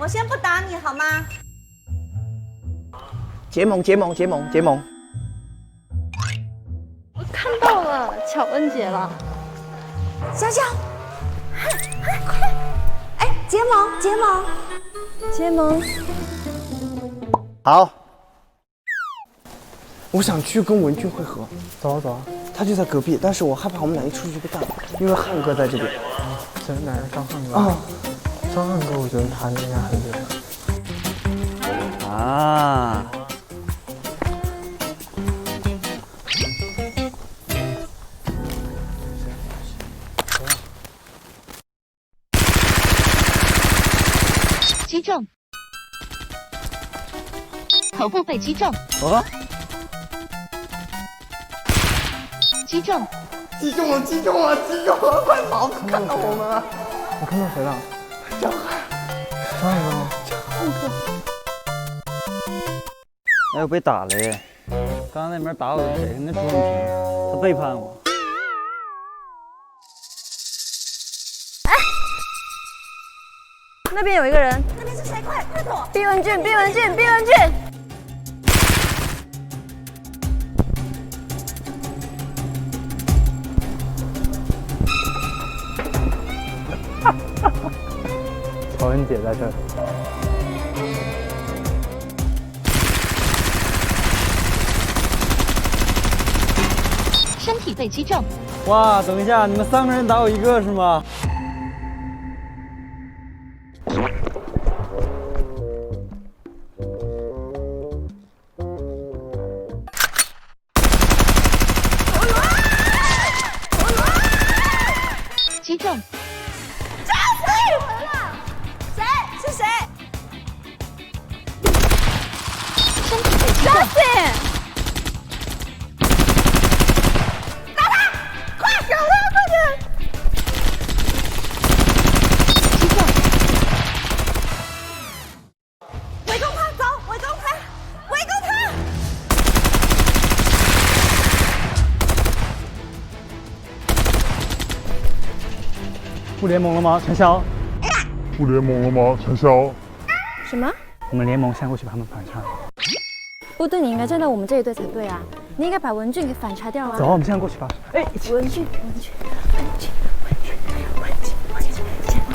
我先不打你好吗？结盟，结盟，结盟，结盟。我看到了巧恩姐了，小小，快！哎，结盟，结盟，结盟。好，我想去跟文俊会合，走啊走啊，他就在隔壁，但是我害怕我们俩一出去就被干了，因为汉哥在这边。谁哪个张翰哥？啊，张翰哥，我觉得他应该很厉害。啊，击中，头部被击中，啊，击中，击中了，击中了，击中了！快跑，看到我们了！我看到谁了？张张翰哥吗？哎，我被打了耶！刚刚那边打我的谁？那朱永平，他背叛我。那边有一个人，那边是谁？快快躲！毕文俊，毕文俊，毕文俊。乔恩姐在这儿。身体被击中，哇，等一下，你们三个人打我一个是吗？体被击中，快找他，快点！击中，围攻他，走，围攻他，围攻他！不联盟了吗？陈潇，不联盟了吗？陈潇，什么？我们联盟先过去把他们反杀。不对，你应该站到我们这一队才对啊！你应该把文俊给反杀掉啊！走，我们现在过去吧。哎，文俊，文俊，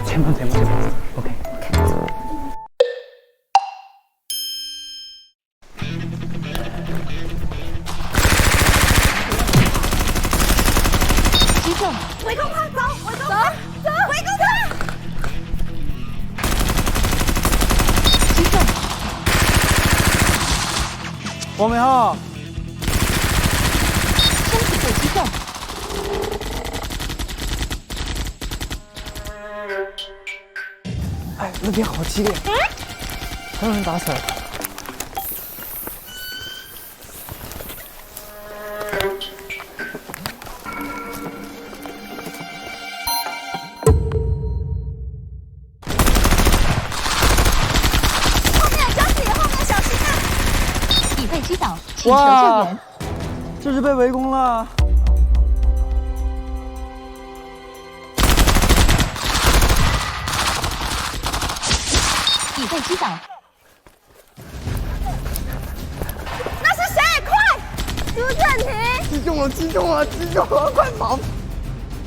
前方，前方，前方。OK。击中，围攻他，走，围攻他，走，围攻他！王美浩，身体被击中，哎，那边好激烈，还有人打起来了。请求救哇援。，这是被围攻了。已被击倒，那是谁？快！朱正廷，击中了，击中了，击中了！快跑！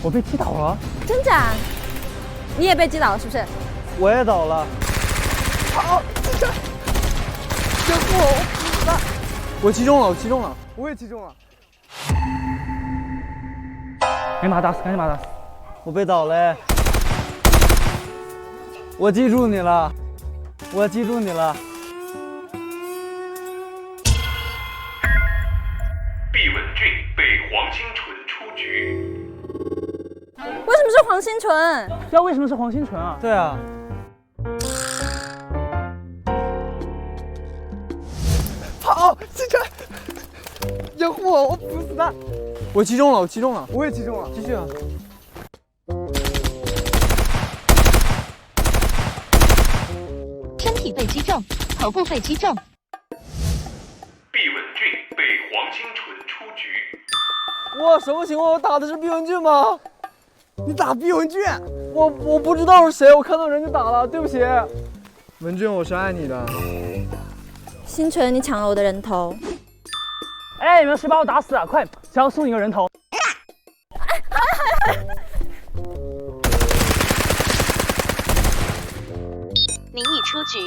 我被击倒了，真假？你也被击倒了是不是？我也倒了。好，击中！救我！我击中了，我击中了，我也击中了。赶紧把他打死，赶紧把他打死！我被倒了。我记住你了，我记住你了。毕文俊被黄新纯出局。为什么是黄新纯？这为什么是黄新纯啊？对啊，跑，击中！掩护我，我不死他。我击中了，我击中了，我也击中了，继续啊！身体被击中，头部被击中，毕文俊被黄清纯出局。哇，什么情况？我打的是毕文俊吗？你打毕文俊，我我不知道是谁，我看到人就打了，对不起。文俊，我是爱你的。星辰，你抢了我的人头。哎，你们谁把我打死啊？快，想要送你个人头。您已出局。